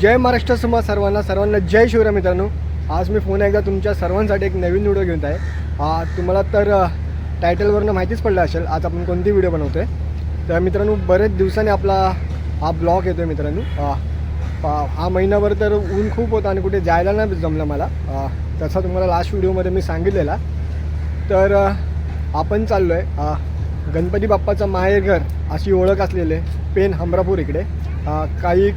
जय महाराष्ट्र समाज सर्वांना सर्वांना जय शिवराय मित्रांनो. आज मी पुन्हा एकदा तुमच्या सर्वांसाठी एक नवीन व्हिडिओ घेऊन आहे. तुम्हाला तर टायटलवरनं माहितीच पडलं असेल आज आपण कोणती व्हिडिओ बनवतो आहे तर मित्रांनो बरेच दिवसांनी आपला हा ब्लॉग येतो आहे मित्रांनो हा महिनाभर तर ऊन खूप होतं आणि कुठे जायला नाही जमलं मला. तसा तुम्हाला लास्ट व्हिडिओमध्ये मी सांगितलेला. तर आपण चाललो आहे गणपती बाप्पाचं माहेरघर अशी ओळख असलेले पेन हमरापूर इकडे. काही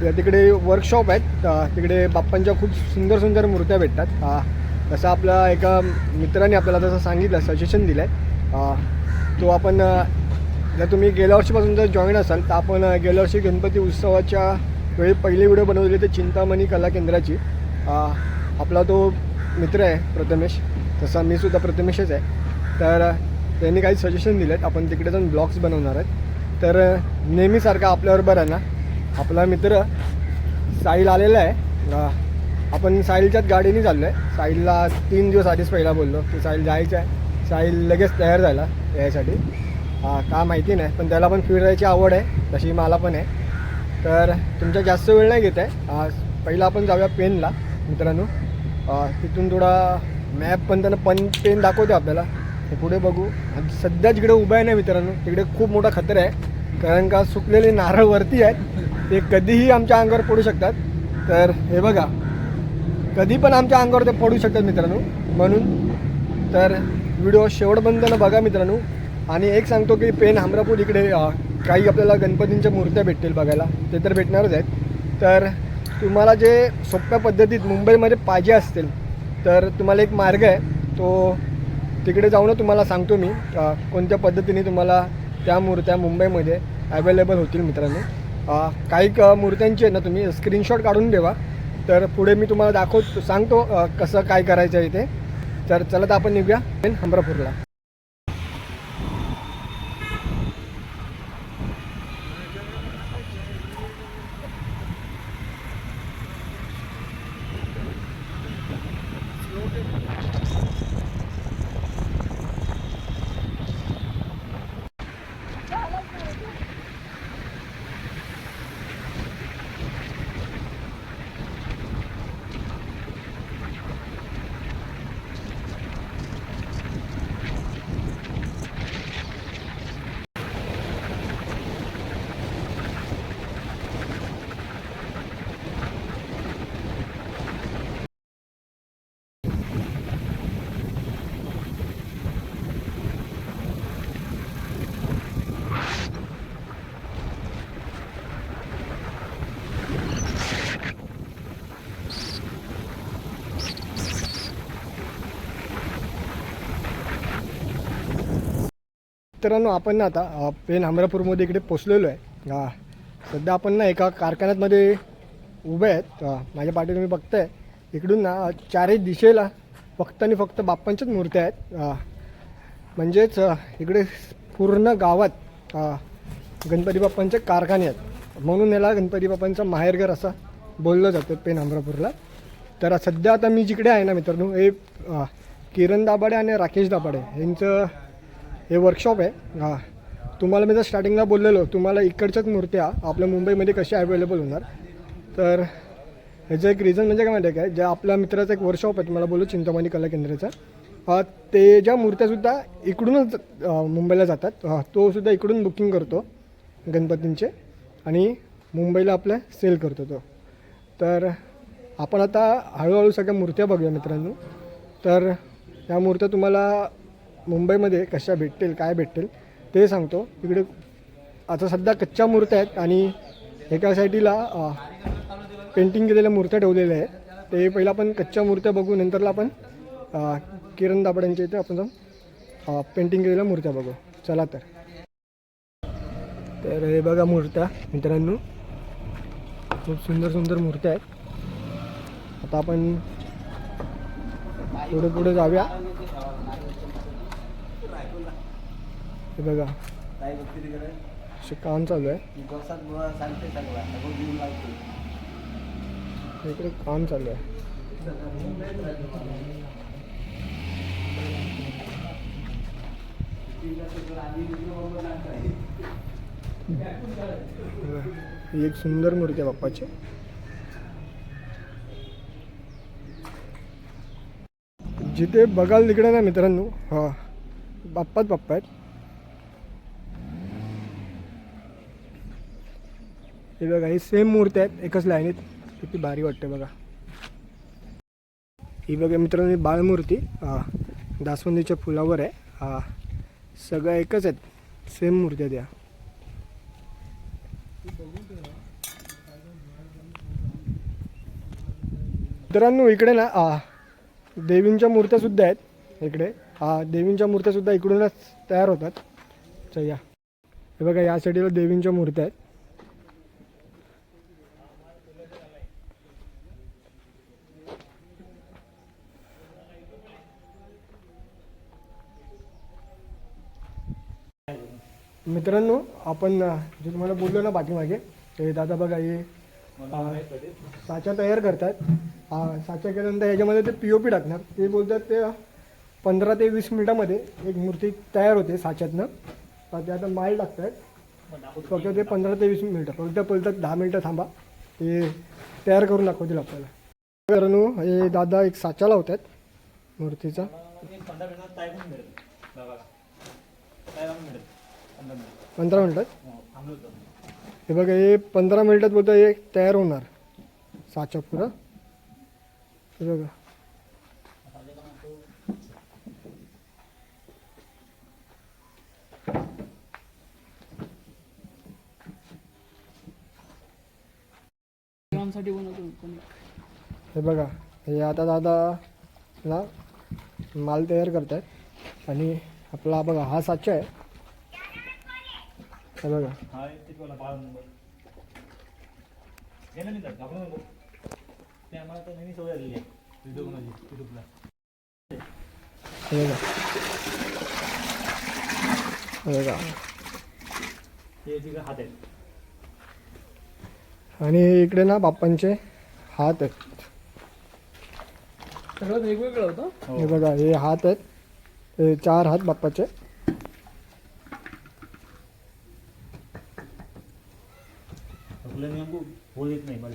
तिकडे वर्कशॉप आहेत. तिकडे बाप्पांच्या खूप सुंदर सुंदर मूर्त्या भेटतात. तसं आपल्या एका मित्राने आपल्याला तसं सांगितलं सजेशन दिलं आहे तो आपण जर तुम्ही गेल्या वर्षीपासून जर जॉईन असाल तर आपण गेल्या वर्षी गणपती उत्सवाच्या वेळी पहिली व्हिडिओ बनवलेली ते चिंतामणी कला केंद्राची. आपला तो मित्र आहे प्रथमेश. तसा मी सुद्धा प्रथमेशच आहे. तर त्यांनी काही सजेशन दिलेत. आपण तिकडे जाऊन ब्लॉग्स बनवणार आहेत. तर नेहमीसारखा आपल्याबरोबर आहे ना? आपला मित्र साहिल आलेला आहे. आपण साहिलच्याच गाडीने चाललो आहे साहिलला तीन दिवस आधीच पहिला बोललो की साहिल जायचं आहे. साहिल लगेच तयार झाला यायसाठी का माहिती नाही पण त्याला पण फिरायची आवड आहे तशी मला पण आहे. तर तुमच्या जास्त वेळ नाही घेत आहे. पहिला आपण जाऊया पेनला मित्रांनो. तिथून थोडा मॅप पण त्यानं पण पेन दाखवतो आपल्याला. हे पुढे बघू. आणि सध्या जिकडे उभा आहे ना मित्रांनो तिकडे खूप मोठा खतर आहे. कारण का सुकलेले नारळ वरती आहेत. ते कधीही आमच्या अंगावर पडू शकतात. तर हे बघा. कधी पण आमच्या अंगावर ते पडू शकतात मित्रांनो. म्हणून तर व्हिडिओ शेवटपर्यंत बघा मित्रांनो. आणि एक सांगतो की पेन हमरापूर इकडे काही आपल्याला गणपतींच्या मूर्त्या भेटतील बघायला. ते तर भेटणारच आहेत. तर तुम्हाला जे सोप्या पद्धतीत मुंबईमध्ये पाहिजे असतील तर तुम्हाला एक मार्ग आहे. तो तिकडे जाऊन तुम्हाला सांगतो मी कोणत्या पद्धतीने तुम्हाला त्या मूर्त्या मुंबईमध्ये अवेलेबल होतील मित्रांनो. काही क मूर्त्यांची आहे ना तुम्ही स्क्रीनशॉट काढून ठेवा. तर पुढे मी तुम्हाला दाखवतो सांगतो कसं काय करायचं आहे ते. तर चला तर आपण निघूया पेन मित्रांनो आपण ना आता पेन हमरापूरमध्ये इकडे पोचलेलो आहे. सध्या आपण ना एका कारखान्यातमध्ये उभे आहेत. माझ्या पाठी तुम्ही बघताय. इकडून ना चारही दिशेला फक्त आणि फक्त बाप्पांच्याच मूर्त्या आहेत. म्हणजेच इकडे पूर्ण गावात गणपती बाप्पांचे कारखाने आहेत. म्हणून याला गणपती बाप्पांचं माहेरघर असं बोललं जातं पेन हमरापूरला तर सध्या आता मी जिकडे आहे ना मित्रांनो हे किरण दाभाडे आणि राकेश दाभाडे यांचं हे वर्कशॉप आहे. हां. तुम्हाला मी जर स्टार्टिंगला बोललेलो तुम्हाला इकडच्याच मूर्त्या आपल्या मुंबईमध्ये कशा अवेलेबल होणार? तर ह्याचं एक रिझन म्हणजे काय माहिती आहे काय ज्या आपल्या मित्राचं एक वर्कशॉप आहे तुम्हाला बोलू चिंतामणी कला केंद्राचा. ते ज्या मूर्त्यासुद्धा इकडूनच मुंबईला जातात. अं, तो सुद्धा इकडून बुकिंग करतो गणपतींचे आणि मुंबईला आपल्या सेल करतो तो. तर आपण आता हळूहळू सगळ्या मूर्त्या बघूया मित्रांनो. तर या मूर्त्या तुम्हाला मुंबईमध्ये कशा भेटतील काय भेटतील ते सांगतो. इकडे आता सध्या कच्च्या मूर्त्या आहेत आणि एका साईडीला पेंटिंग केलेल्या मूर्त्या ठेवलेल्या आहेत. ते पहिला आपण कच्च्या मूर्त्या बघू नंतरला आपण किरण दाबड्यांच्या इथे आपण जाऊन पेंटिंग केलेल्या मूर्त्या बघू. चला तर. तर हे बघा मूर्त्या मित्रांनो. खूप सुंदर सुंदर मूर्त्या आहेत. आता आपण पुढे पुढे जाऊया. हे बघा. असे काम चालू आहे. इकडे काम चालू आहे. ही एक सुंदर मूर्ती आहे बाप्पाची. जिथे बघाल तिकडे ना मित्रांनो हा बाप्पाच बाप्पा आहेत. हे बघा ही सेम मूर्ती आहेत एकच लाईनीत किती भारी वाटते बघा. ही बघा मित्रांनो बाळमूर्ती दासवंदीच्या फुलावर आहे. हा सगळं एकच आहेत. सेम मूर्त्या आहेत या. मित्रांनो इकडे ना आ, देवींच्या मूर्त्या सुद्धा आहेत. इकडे हा देवींच्या मूर्त्या सुद्धा इकडूनच तयार होतात. चल. या हे बघा या साईडला देवींच्या मूर्त्या आहेत. मित्रांनो आपण जे तुम्हाला बोललो ना पाठीमागे ते दादा बघा हे साचा तयार करतात. साचा केल्यानंतर याच्यामध्ये ते पी ओ पी टाकणार. ते बोलतात ते पंधरा ते वीस मिनिटामध्ये एक मूर्ती तयार होते साच्यातनं. तर ते आता माल टाकतात. फक्त ते पंधरा ते वीस मिनिटं फक्त बोलतात दहा मिनिटं थांबा. ते तयार करून दाखवतील आपल्याला. मित्रांनो हे दादा एक साचा लावतात मूर्तीचा. पंधरा मिनिटात हे बघा हे पंधरा मिनिटात बोलतो हे तयार होणार. साचा पुरा. हे बघा. हे बघा हे आता दादा ना माल तयार करत आहेत आणि आपला बघा हा साचा आहे. हे बघा हा ते तुला बाळ नंबर. हे नाही तर घाबरू नको. ते आम्हाला तर नेहमी सवय झालेली आहे. व्हिडिओ बनवायची युट्यूबला हे बघा. हे बघा ते तिकडे हात आहेत. आणि इकडे ना बाप्पांचे हात आहेत. सगळं वेगवेगळं होतं? हो. हे बघा हे हात आहेत. हे चार हात बाप्पाचे आपलं नेमकं होल येत नाही मला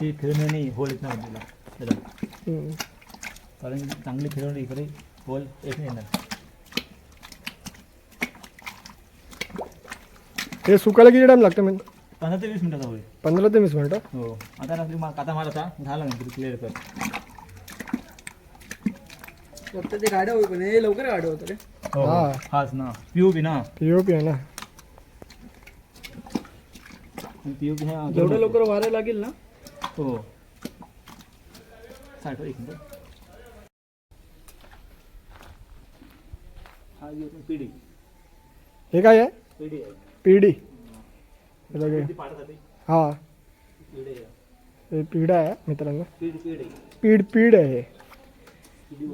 ते फिरवणे नाही होल येत नाही तुला त्याला. हम्म. कारण चांगली फिरवली इकडे होल येत नाही येणार हे सुकायला किती टाईम लागतं म्हणजे? पंधरा ते वीस मिनिटाचा होईल. पंधरा ते वीस मिनटं? हो. आता रात्री मा काता मारता झाला नाही तरी क्लिअर कर. फक्त ते गाड्या होई पण हे लवकर होतं रे. हो. हाच ना. पी ओ पी ना. पी ओ पी आहे ना. पी ओ पी जेवढं लवकर वारायला लागेल ना? हो साठ एक मिनिट हा पिढी हे काय आहे पिढी आहे पिढी हे बघा ती पाडत हा पिढी आहे हे पिढा आहे मित्रांनो पिढी पिढी पीड पीड आहे हे पिढी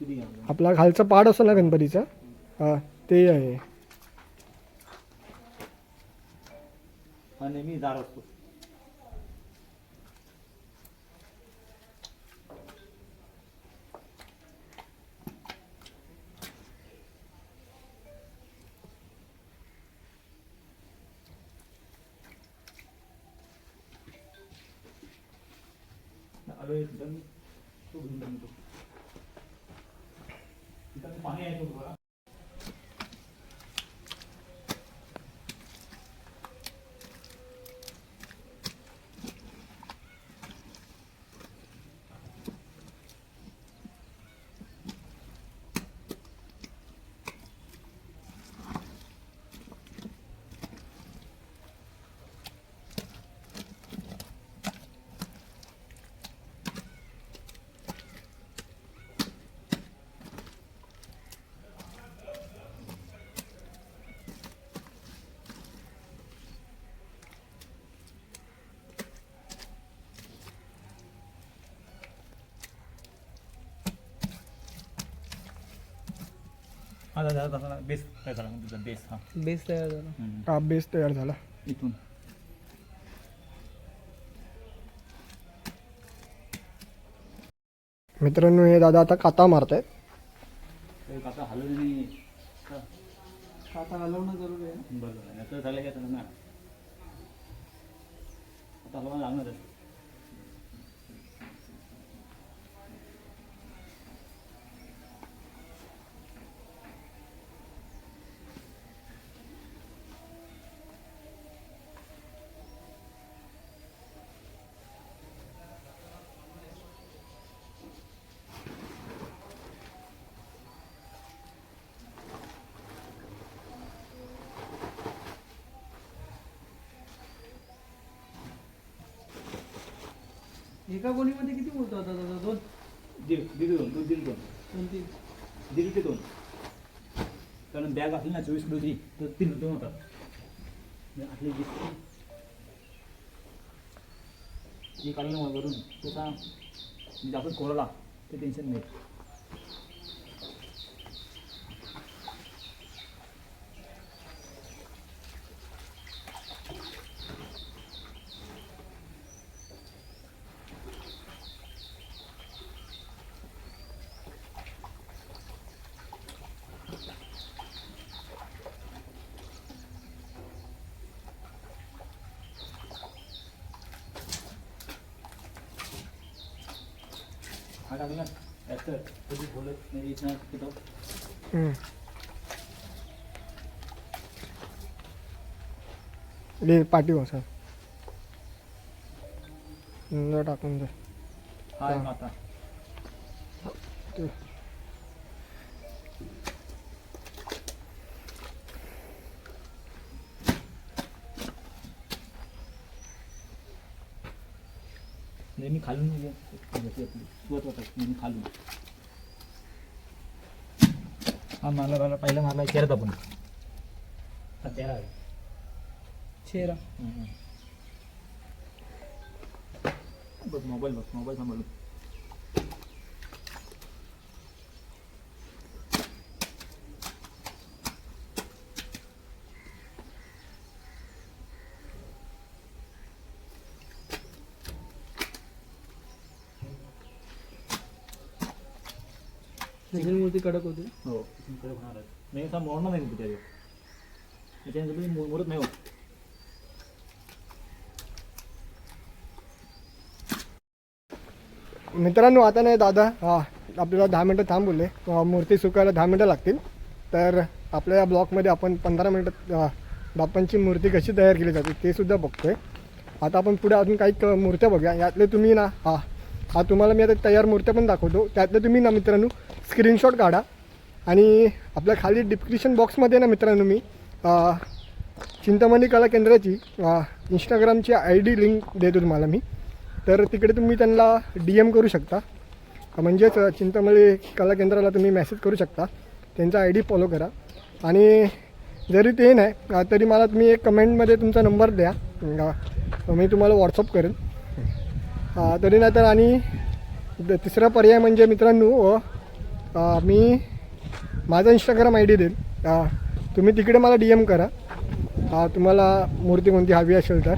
पिढी आहे आपला खालचा पाड असतो ना गणपतीचा हा ते आहे हा नेहमी दार असतो हा झाला बेस काय झाला तुझा बेस हा. बेस तयार झाला. हा बेस तयार झाला. इथून. मित्रांनो हे दादा आता काता मारतायत. ते काका हलवली नाही का? आता हलवणं जरुरी आहे. बरोबर आहे. झालं काय ना. आता हलवा लागणार एका गोणीमध्ये किती मूर्ती होता दादा? दोन. दीड दीड दोन दोन दीड दोन. दोन तीन. दीड ते दोन. कारण बॅग असली ना चोवीस किलोची तर तीन दोन होतात. आपली जी काढलं ना वरून त्याचा म्हणजे आपण कोरला ते टेन्शन नाही. हा टाकला कधी बोलत नाही. दे पाठी बसा टाकून दे हा आहे हा. माता ते. नेहमी खालून नेहमी खालून. हा मारला मारला. पहिला मारला हा तेरा आहे. चेहरा. हम्म. बघ मोबाईल बघ मोबाईल सांभाळून. कडक होती हो इकडे होणार आहे नाही असा मोडणार नाही कुठे त्याच्यानंतर तुम्ही मो- मोडत नाही हो मित्रांनो आता नाही दादा हा आपल्याला दहा मिनटं थांब बोलले अं, मूर्ती सुकायला दहा मिनटं लागतील तर आपल्या या ब्लॉकमध्ये आपण पंधरा मिनटात अं, बाप्पांची मूर्ती कशी तयार केली जाते ते सुद्धा बघतोय आता आपण पुढे अजून काही मूर्त्या बघूया यातले तुम्ही ना हा हा तुम्हाला मी आता तयार मूर्त्या पण दाखवतो. त्यातलं तुम्ही ना मित्रांनो स्क्रीनशॉट काढा. आणि आपल्या खाली डिस्क्रिप्शन बॉक्समध्ये ना मित्रांनो मी चिंतामणी कला केंद्राची इंस्टाग्रामची आय डी लिंक देतो तुम्हाला मी. तर तिकडे तुम्ही त्यांना डी एम करू शकता. म्हणजेच चिंतामणी कला केंद्राला तुम्ही मेसेज करू शकता. त्यांचा आय डी फॉलो करा. आणि जरी ते नाही तरी मला तुम्ही एक कमेंटमध्ये तुमचा नंबर द्या. मी तुम्हाला व्हॉट्सअप करेन. तरी नाहीतर आणि तिसरा पर्याय म्हणजे मित्रांनो मी माझा इंस्टाग्राम आय डी देईन तुम्ही तिकडे मला डी एम करा. तुम्हाला मूर्ती कोणती हवी असेल तर.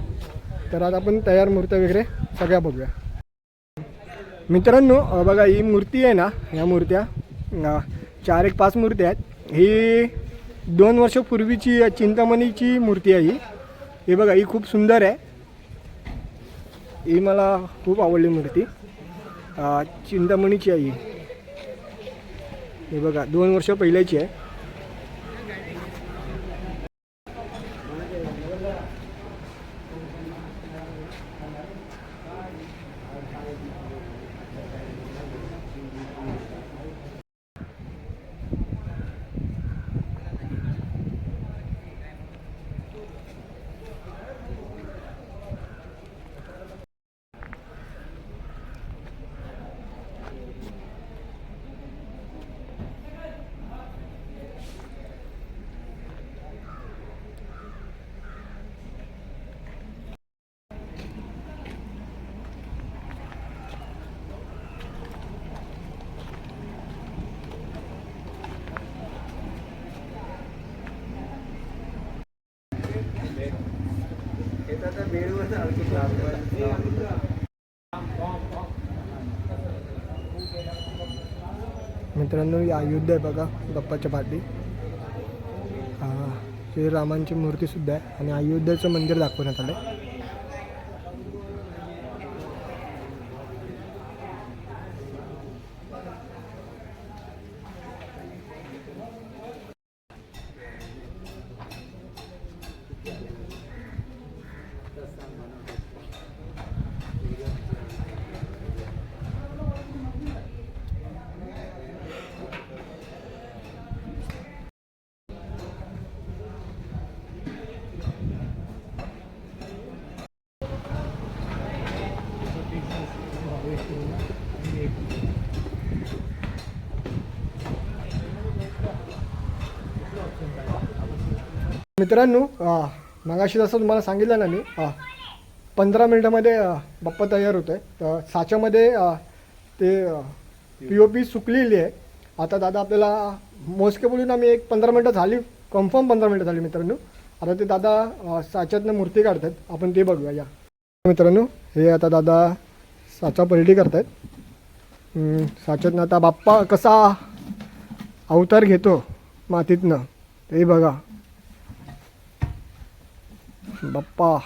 तर आता आपण तयार मूर्त्या वगैरे सगळ्या बघूया. मित्रांनो बघा ही मूर्ती आहे ना ह्या मूर्त्या चार एक पाच मूर्त्या आहेत. ही दोन वर्षापूर्वीची चिंतामणीची मूर्ती आहे ही. ही बघा ही खूप सुंदर आहे. ही मला खूप आवडली मूर्ती. चिंतामणीची आहे ही. हे बघा दोन वर्ष पहिल्याची आहे. मित्रांनो ही अयोध्या आहे बघा बाप्पाच्या पाठी. श्रीरामांची मूर्ती सुद्धा आहे आणि अयोध्याचं मंदिर दाखवण्यात आलं मित्रांनो मगाशी जसं तुम्हाला सांगितलं ना मी पंधरा मिनटामध्ये बाप्पा तयार होतो आहे तर साच्यामध्ये ते पी ओ पी सुकलेली आहे. आता दादा आपल्याला मोजके बोलून आम्ही एक पंधरा मिनटं झाली कन्फर्म पंधरा मिनटं झाली मित्रांनो. आता ते दादा साच्यातनं मूर्ती काढतात. आपण ते बघूया या. मित्रांनो हे आता दादा साचा पलटी करतायत. आहेत साच्यातनं आता बाप्पा कसा अवतार घेतो मातीतनं ते बघा. बाप्पा.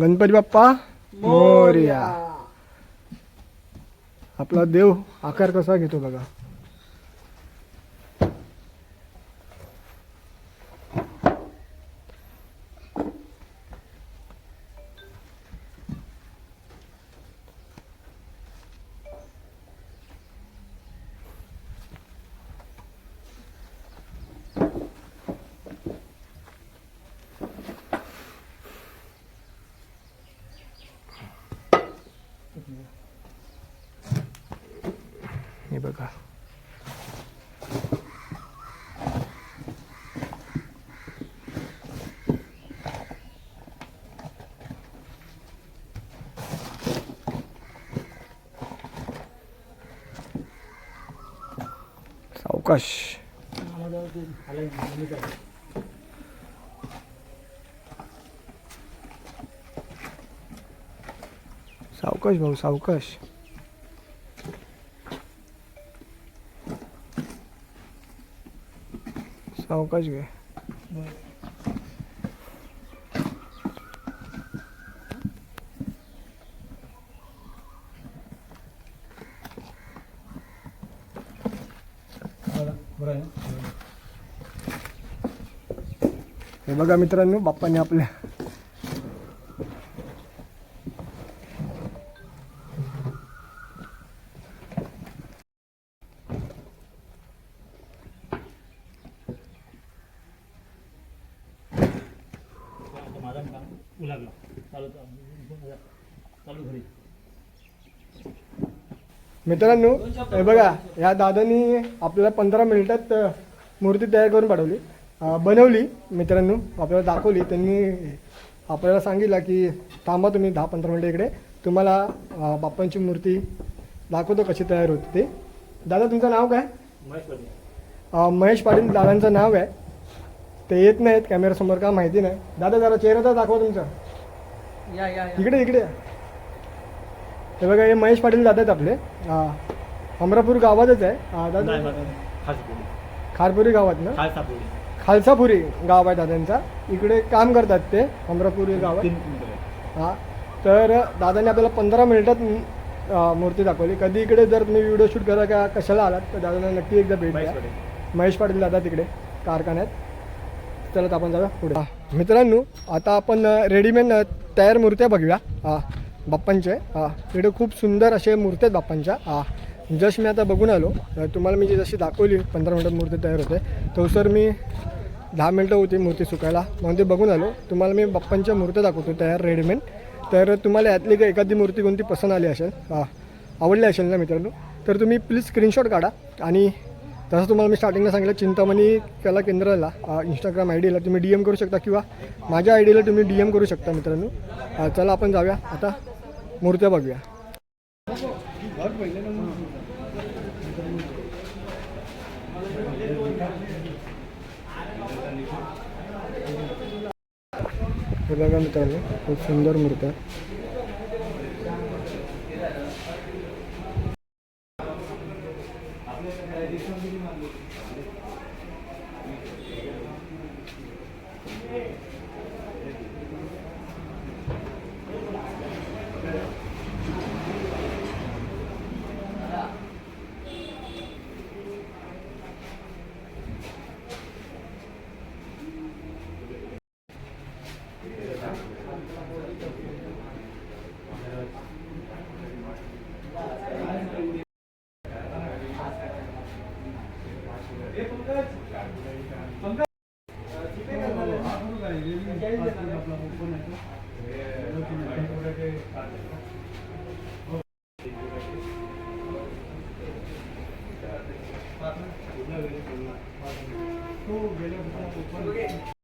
गणपती बाप्पा. मोर्या. आपला देव आकार कसा घेतो बघा हे बघा अवकाश सावकाश भाऊ सावकाश सावकाश घे हे बघा मित्रांनो बाप्पाने आपल्या मित्रांनो हे बघा या दादानी आपल्याला पंधरा मिनिटात मूर्ती तयार करून पाठवली. बनवली मित्रांनो. आपल्याला दाखवली. त्यांनी आपल्याला सांगितलं की थांबा तुम्ही दहा पंधरा मिनिटं इकडे. तुम्हाला बाप्पांची मूर्ती दाखवतो कशी तयार होते ते. दादा तुमचं नाव काय? महेश पाटील. अ, महेश पाटील दादांचं नाव आहे ते येत नाहीत कॅमेरासमोर का माहिती नाही. दादा जरा चेहरा तर दाखवा तुमचा. या या या. इकडे इकडे. हे बघा हे महेश पाटील दादा आहेत आपले. अमरापूर गावातच आहे. दादा खारपुरी गावात ना? खालसापुरी गाव आहे दादांचा. इकडे काम करतात ते अमरापुरी गावात तीन किलोमीटर आहे. हा. तर दादाने आपल्याला पंधरा मिनिटात मूर्ती दाखवली. कधी इकडे जर तुम्ही व्हिडिओ शूट करा का कशाला आलात तर दादांना नक्की एकदा भेट महेश द्या. पाटील महेश पाटील दादा तिकडे कारखान्यात. चला आपण जाऊया पुढे. मित्रांनो आता आपण रेडीमेड तयार मूर्त्या बघूया. हा. बाप्पांचे. हा. इकडे खूप सुंदर असे मूर्त्या आहेत बाप्पांच्या. हा. जस्ट मी आता बघून आलो. तुम्हाला मी जी जशी दाखवली पंधरा मिनटात मूर्ती तयार होते. तो सर मी दहा मिनटं होती मूर्ती सुकायला. म्हणून ते बघून आलो. तुम्हाला मी बाप्पांच्या मूर्त्या दाखवतो तयार रेडीमेड तर तुम्हाला यातली काही एखादी मूर्ती कोणती पसंत आली असेल आवडली असेल ना मित्रांनो तर तुम्ही प्लीज स्क्रीनशॉट काढा. आणि तसं तुम्हाला मी स्टार्टिंगला सांगितलं चिंतामणी कला केंद्राला इंस्टाग्राम आय डीला तुम्ही डी एम करू शकता किंवा माझ्या आय डीला तुम्ही डी एम करू शकता मित्रांनो. चला आपण जाऊया. आता मूर्त्या बघूया. हे बघा मित्रांनो खूप सुंदर मूर्त्या मूर्ती आहे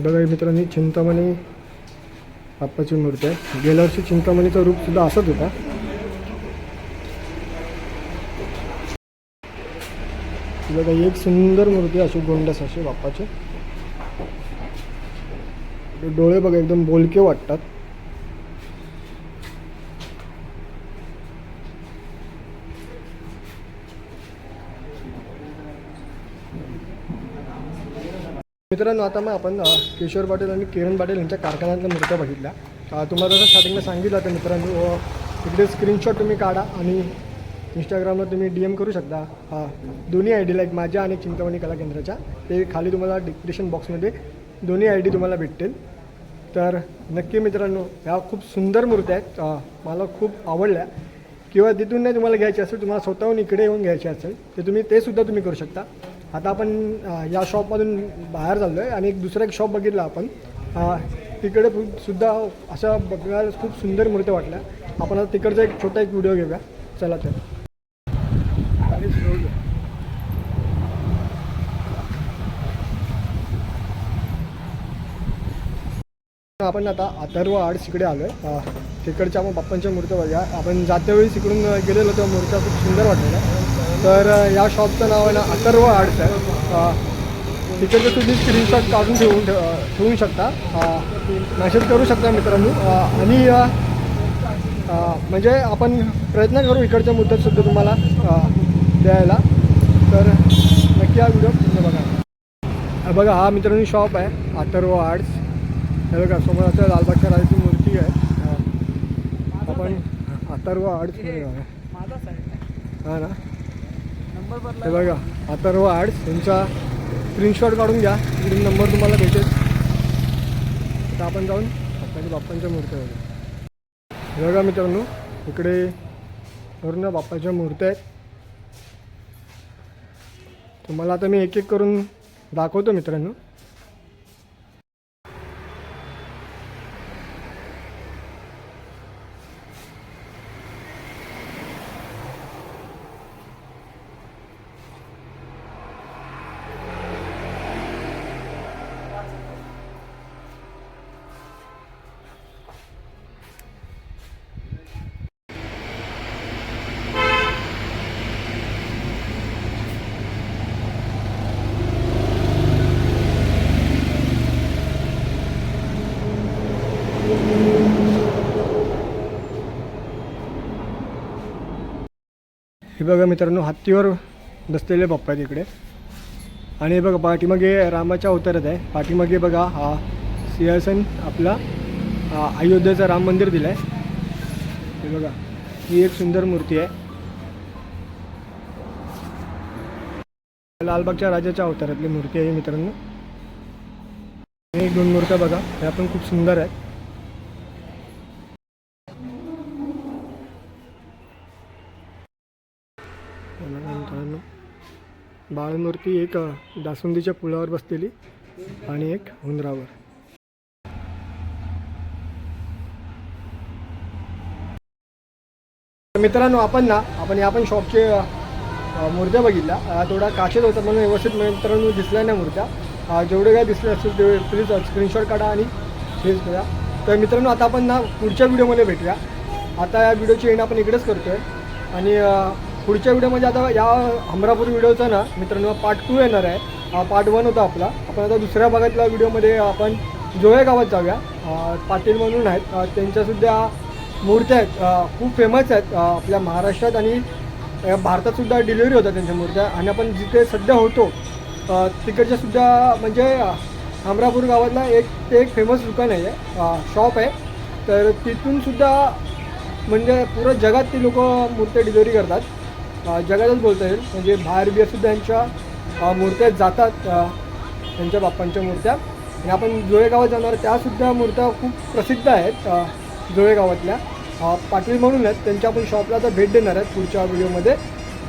हे बघा मित्रांनी चिंतामणी बाप्पाची मूर्ती आहे. गेल्या वर्षी चिंतामणीचा रूप सुद्धा असंच होता. बघा एक सुंदर मूर्ती आहे अशी गोंडस अशी बाप्पाची. डोळे बघा एकदम बोलके वाटतात. मित्रांनो आता मग आपण किशोर पाटील आणि किरण पाटील यांच्या कारखान्यातल्या मूर्त्या बघितल्या तुम्हाला जसं स्टार्टिंगला सांगितलं तर मित्रांनो अ, तिकडे स्क्रीनशॉट तुम्ही काढा आणि इंस्टाग्रामला तुम्ही डी एम करू शकता. हा दोन्ही आय डी लाईक माझ्या आणि चिंतामणी कला केंद्राच्या. ते खाली तुम्हाला डिस्क्रिप्शन बॉक्समध्ये दोन्ही आय डी तुम्हाला भेटतील. तर नक्की मित्रांनो ह्या खूप सुंदर मूर्त्या आहेत. मला खूप आवडल्या. किंवा तिथून नाही तुम्हाला घ्यायची असेल तुम्हाला स्वतःहून इकडे येऊन घ्यायची असेल तर तुम्ही ते सुद्धा तुम्ही करू शकता. आता आपण या शॉपमधून बाहेर चाललो आहे आणि एक दुसरा एक शॉप बघितला आपण. तिकडे सुद्धा अशा बघायला खूप सुंदर मूर्त्या वाटल्या. आपण आता तिकडचा एक छोटा एक व्हिडिओ घेऊया. चला तर. आपण आता अथर्व आर्ट्स इकडे आलो आहे तिकडच्या मग बाप्पांच्या मूर्त्या बघूया. आपण जात्यावेळी तिकडून गेलेलो त्या मूर्त्या खूप सुंदर वाटलेल्या तर या शॉपचं नाव आहे ना अथर्व आर्ट्स आहे. अ, तिकडचं तुम्ही स्क्रीनशॉट काढून ठेवून ठेव- शकता. मेसेज करू शकता मित्रांनो. आणि म्हणजे आपण प्रयत्न करू इकडच्या मुद्द्यात सुद्धा तुम्हाला द्यायला. तर नक्की हा व्हिडिओ पूर्ण बघा. बघा हा मित्रांनो शॉप आहे अथर्व आर्ट्स हे बघा समोर असं लालबागच्या राजाची मूर्ती आहे. आपण अथर्व आहे. हा ना? हे बघा अथर्व आर्ट्स यांचा स्क्रीनशॉट काढून घ्या. इकडून नंबर तुम्हाला भेटेल. तर आपण जाऊन बाप्पाच्या बाप्पांच्या मूर्त्या बघू. हे बघा मित्रांनो इकडे पूर्ण बाप्पाच्या मूर्त्या आहेत. तुम्हाला आता मी एक एक करून दाखवतो मित्रांनो. बघा मित्रांनो हत्तीवर बसलेले बाप्पा आहेत इकडे. आणि हे बघा पाठीमागे रामाच्या अवतारात आहे. पाठीमागे बघा हा सिंहासन आपला अयोध्येचं राम मंदिर दिलं आहे हे बघा ही एक सुंदर मूर्ती आहे. लालबागच्या राजाच्या अवतारातली मूर्ती आहे मित्रांनो. एक दोन मूर्त्या बघा ह्या पण खूप सुंदर आहेत बघा मित्रांनो बाळमूर्ती एक दासुंदीच्या पुलावर बसलेली आणि एक हुंदरावर मित्रांनो आपण ना आपण या पण शॉपचे मूर्त्या बघितल्या. थोडा काचेत होता म्हणून व्यवस्थित मित्रांनो दिसल्या नाही मूर्त्या. जेवढे काय दिसले असतील तेवढे प्लीज स्क्रीनशॉट काढा आणि फेस करा. तर मित्रांनो आता आपण ना पुढच्या व्हिडिओमध्ये भेटूया. आता या व्हिडिओची एंड आपण इकडेच करतोय. आणि पुढच्या व्हिडिओमध्ये आता या हमरापूर व्हिडिओचा ना मित्रांनो पार्ट टू येणार आहे. हा पार्ट वन होता आपला. आपण आता दुसऱ्या भागातल्या व्हिडिओमध्ये आपण जोळे गावात जाऊया. पाटील म्हणून आहेत. त्यांच्यासुद्धा मूर्त्या आहेत. खूप फेमस आहेत. आपल्या महाराष्ट्रात आणि भारतातसुद्धा डिलिव्हरी होतात त्यांच्या मूर्त्या. आणि आपण जिथे सध्या होतो तिकडच्यासुद्धा म्हणजे अ, हमरापूर गावातला एक ते एक फेमस दुकान आहे. शॉप आहे. तर तिथूनसुद्धा म्हणजे पुरं जगात ती लोक मूर्त्या डिलिव्हरी करतात. जगातच बोलता येईल. म्हणजे बाहेर बिहेरसुद्धा यांच्या मूर्त्या जातात त्यांच्या बाप्पांच्या मूर्त्या. आणि आपण जुळेगावात जाणार त्यासुद्धा मूर्त्या खूप प्रसिद्ध आहेत जुळेगावातल्या. पाटील म्हणून आहेत त्यांच्या आपण शॉपला आता भेट देणार आहेत पुढच्या व्हिडिओमध्ये.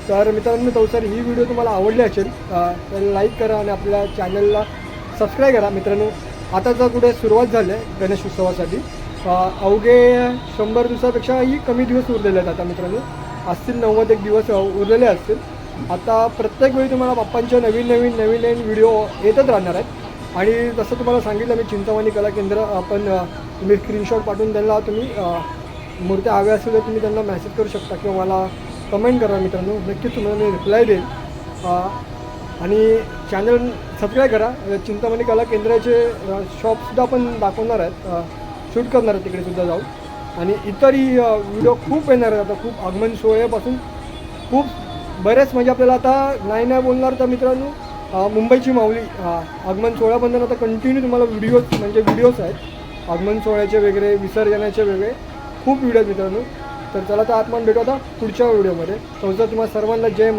तर मित्रांनो तवसर ही व्हिडिओ तुम्हाला आवडली असेल तर लाईक करा आणि आपल्या चॅनलला सबस्क्राईब करा. मित्रांनो आता जर कुठे सुरुवात झाली आहे गणेश उत्सवासाठी अवघे शंभर दिवसापेक्षाही कमी दिवस उरलेले आहेत आता मित्रांनो. असतील नव्वद एक दिवस उरलेले असतील. आता प्रत्येक वेळी तुम्हाला बाप्पांचे नवीन नवीन नवीन नवीन व्हिडिओ येतच राहणार आहेत. आणि जसं तुम्हाला सांगितलं मी चिंतामणी कला केंद्र आपण तुम्ही स्क्रीनशॉट पाठवून त्यांना तुम्ही मूर्त्या हव्या असेल तर तुम्ही त्यांना मेसेज करू शकता किंवा मला कमेंट करा मित्रांनो. नक्कीच तुम्हाला मी रिप्लाय देईल. आणि चॅनल सबस्क्राईब करा. चिंतामणी कला केंद्राचे शॉपसुद्धा आपण दाखवणार आहेत. शूट करणार आहेत तिकडे सुद्धा जाऊन. आणि इतरही व्हिडिओ खूप येणार आहेत. आता खूप आगमन सोहळ्यापासून खूप बरेच म्हणजे आपल्याला आता नाही नाही बोलणार तर मित्रांनो मुंबईची माऊली आगमन सोहळ्याबद्दल आता कंटिन्यू तुम्हाला व्हिडिओज म्हणजे व्हिडिओज आहेत. आगमन सोहळ्याचे वगैरे विसर्जनाचे वेगळे खूप व्हिडिओ आहेत मित्रांनो. तर चला तर आत्मान भेटू आता पुढच्या व्हिडिओमध्ये समजा तुम्हाला सर्वांना जय